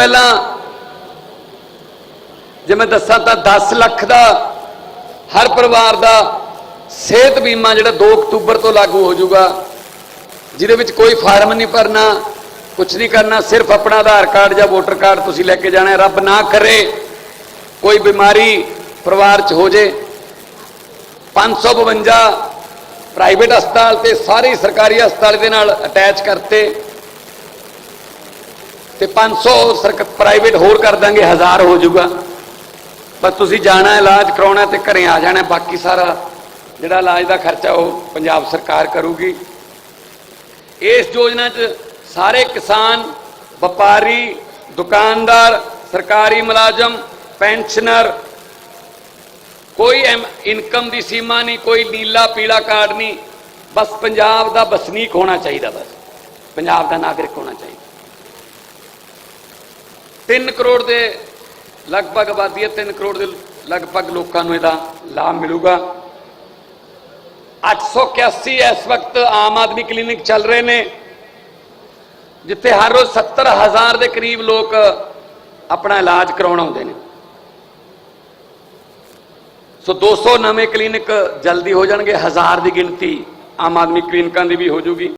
ਪਹਿਲਾਂ ਜੇ ਮੈਂ ਦੱਸਾਂ ਤਾਂ 10 ਲੱਖ ਦਾ ਹਰ ਪਰਿਵਾਰ ਦਾ ਸਿਹਤ ਬੀਮਾ ਜਿਹੜਾ 2 ਅਕਤੂਬਰ ਤੋਂ ਲਾਗੂ ਹੋ ਜਾਊਗਾ, ਜਿਹਦੇ ਵਿੱਚ ਕੋਈ ਫਾਰਮ ਨਹੀਂ ਭਰਨਾ ਕੁਝ ਨਹੀਂ ਕਰਨਾ, ਸਿਰਫ ਆਪਣਾ ਆਧਾਰ ਕਾਰਡ ਜਾਂ ਵੋਟਰ ਕਾਰਡ ਤੁਸੀਂ ਲੈ ਕੇ ਜਾਣਾ ਰੱਬ ਨਾ ਕਰੇ ਕੋਈ ਬਿਮਾਰੀ ਪਰਿਵਾਰ 'ਚ ਹੋ ਜੇ। 552 ਪ੍ਰਾਈਵੇਟ ਹਸਪਤਾਲ ਤੇ ਸਾਰੇ ਸਰਕਾਰੀ ਹਸਪਤਾਲ ਦੇ ਨਾਲ ਅਟੈਚ ਕਰਤੇ। ਤੇ 500 ਸਰਕ ਪ੍ਰਾਈਵੇਟ ਹੋਰ ਕਰ ਦਾਂਗੇ 1000 ਹੋ ਜਾਊਗਾ। ਬਸ ਤੁਸੀਂ ਜਾਣਾ, ਇਲਾਜ ਕਰਾਉਣਾ ਤੇ ਘਰੇ ਆ ਜਾਣਾ, ਬਾਕੀ ਸਾਰਾ ਜਿਹੜਾ ਇਲਾਜ ਦਾ ਖਰਚਾ ਉਹ ਪੰਜਾਬ ਸਰਕਾਰ ਕਰੂਗੀ। ਇਸ ਯੋਜਨਾ 'ਚ ਸਾਰੇ ਕਿਸਾਨ, ਵਪਾਰੀ, ਦੁਕਾਨਦਾਰ, ਸਰਕਾਰੀ ਮੁਲਾਜ਼ਮ, ਪੈਨਸ਼ਨਰ, ਕੋਈ ਐਮ- ਇਨਕਮ ਦੀ ਸੀਮਾ ਨਹੀਂ, ਕੋਈ ਨੀਲਾ ਪੀਲਾ ਕਾਰਡ ਨਹੀਂ, ਬਸ ਪੰਜਾਬ ਦਾ ਵਸਨੀਕ ਹੋਣਾ ਚਾਹੀਦਾ ਬਸ। ਪੰਜਾਬ ਦਾ ਨਾਗਰਿਕ ਹੋਣਾ ਚਾਹੀਦਾ। 3 ਕਰੋੜ ਦੇ, ਲਗਭਗ ਆਬਾਦੀ ਹੈ 3 ਕਰੋੜ ਦੇ ਲਗਭਗ ਲੋਕਾਂ ਨੂੰ ਇਹਦਾ ਲਾਭ ਮਿਲੂਗਾ। 881 ਇਸ ਵਕਤ ਆਮ ਆਦਮੀ ਕਲੀਨਿਕ ਚੱਲ ਰਹੇ ਨੇ, ਜਿੱਥੇ ਹਰ ਰੋਜ਼ 70000 ਦੇ ਕਰੀਬ ਲੋਕ ਆਪਣਾ ਇਲਾਜ ਕਰਾਉਣ ਆਉਂਦੇ ਨੇ। ਸੋ 200 ਨਵੇਂ ਕਲੀਨਿਕ ਜਲਦੀ ਹੋ ਜਾਣਗੇ, ਹਜ਼ਾਰ ਦੀ ਗਿਣਤੀ ਆਮ ਆਦਮੀ ਕਲੀਨਿਕਾਂ ਦੀ ਵੀ ਹੋ ਜੂਗੀ।